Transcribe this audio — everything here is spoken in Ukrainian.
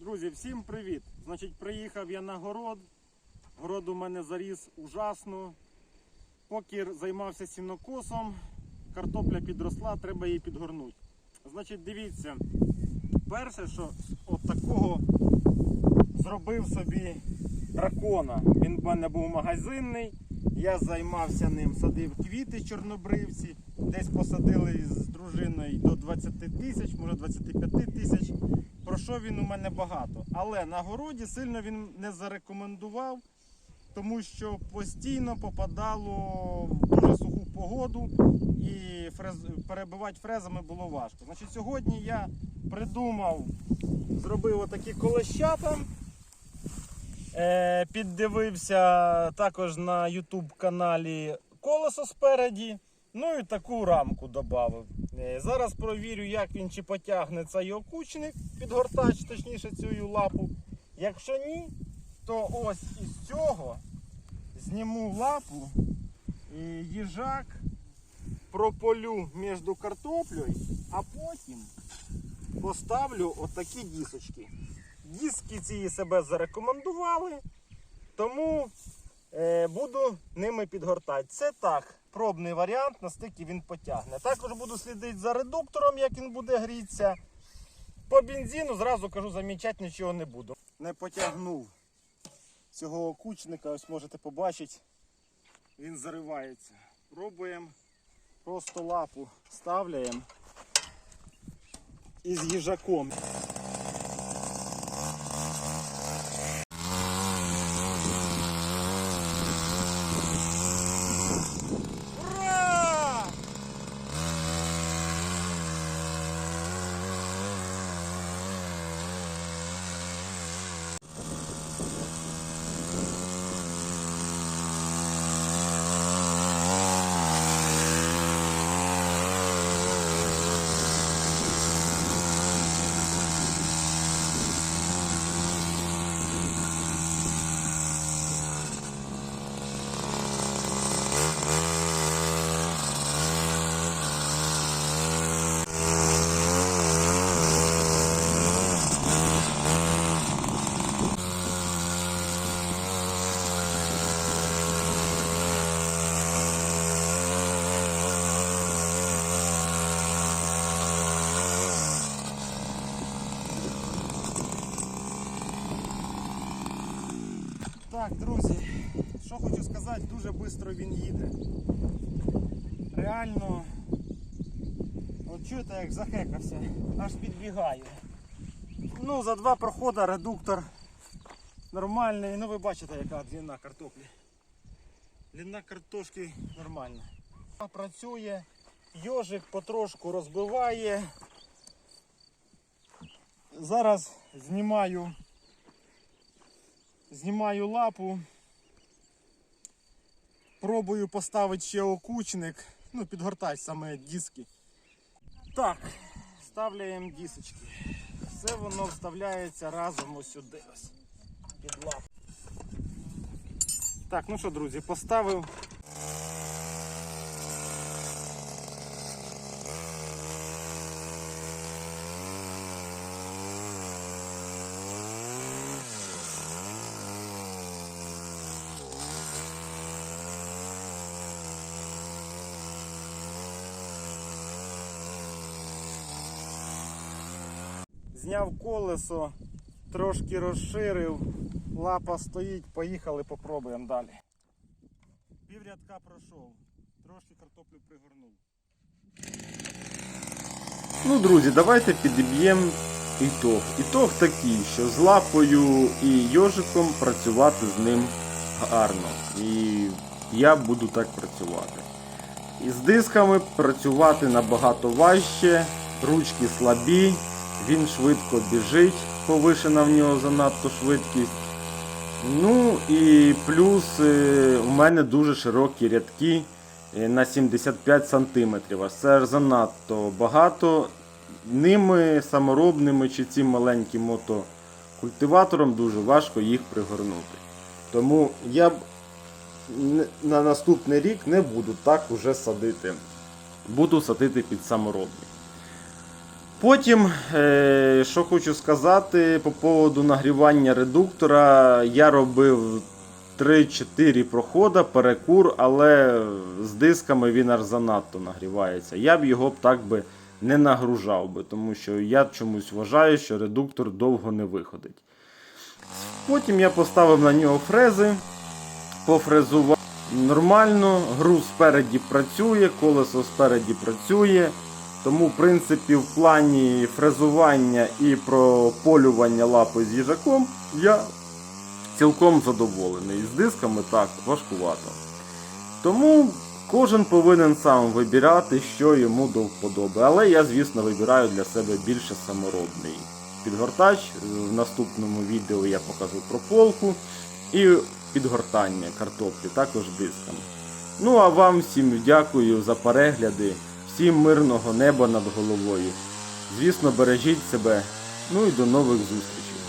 Друзі, всім привіт! Значить, приїхав я на город. Город у мене заріс ужасно. Поки займався сінокосом, картопля підросла, треба її підгорнути. Значить, дивіться, перше, що от такого зробив собі дракона. Він в мене був магазинний. Я займався ним, садив квіти чорнобривці. Десь посадили з дружиною до 20 тисяч, може 25 тисяч. Пройшов він у мене багато. Але на городі сильно він не зарекомендував, тому що постійно попадало в дуже суху погоду і фрез... перебивати фрезами було важко. Значить, сьогодні я придумав, зробив отакі колещата. Е, піддивився також на YouTube каналі колесо спереді. Ну і таку рамку додав. Зараз провірю, як він чи потягне цей окучник, підгортач, точніше цю лапу. Якщо ні, то ось із цього зніму лапу і їжак прополю між картоплею, а потім поставлю отакі дісочки. Диски ці себе зарекомендували, тому е, буду ними підгортати. Це так, пробний варіант, наскільки він потягне. Також буду слідити за редуктором, як він буде грітися. По бензину зразу кажу, замічати нічого не буду. Не потягнув цього окучника, ось можете побачити, він заривається. Пробуємо, просто лапу ставляємо із їжаком. Так, друзі, що хочу сказати, дуже швидко він їде. Реально, от чуєте, як захекався, аж підбігає. Ну, за два проходи редуктор нормальний. Ну ви бачите, яка длина картоплі. Длина картошки нормальна. Працює, йожик потрошку розбиває. Зараз знімаю Знімаю лапу. Пробую поставити ще окучник. Ну, підгортати саме диски. Так, ставляємо дисочки. Все воно вставляється разом ось сюди ось. Під лапу. Так, ну що, друзі, поставив. Зняв колесо, трошки розширив, лапа стоїть, поїхали, попробуємо далі. Піврядка пройшов, трошки картоплю пригорнув. Ну, друзі, давайте підіб'ємо ітог. Ітог такий, що з лапою і йожиком працювати з ним гарно. І я буду так працювати. І з дисками працювати набагато важче, ручки слабі, він швидко біжить, повишена в нього занадто швидкість. Ну і плюс е, у мене дуже широкі рядки е, на 75 см. Аж це занадто багато. Ними саморобними чи цим маленьким мотокультиватором дуже важко їх пригорнути. Тому я на наступний рік не буду так уже садити. Буду садити під саморобний. Потім, е, що хочу сказати по поводу нагрівання редуктора, я робив 3-4 проходи, перекур, але з дисками він аж занадто нагрівається. Я б його б так би не нагружав би, тому що я чомусь вважаю, що редуктор довго не виходить. Потім я поставив на нього фрези, пофрезував нормально, груз спереді працює, колесо спереді працює. Тому, в принципі, в плані фрезування і прополювання лапи з їжаком я цілком задоволений. З дисками так важкувато. Тому кожен повинен сам вибирати, що йому до вподоби. Але я, звісно, вибираю для себе більше саморобний підгортач. В наступному відео я покажу прополку і підгортання картоплі, також дисками. Ну а вам всім дякую за перегляди, всім мирного неба над головою. Звісно, бережіть себе. Ну і до нових зустрічей.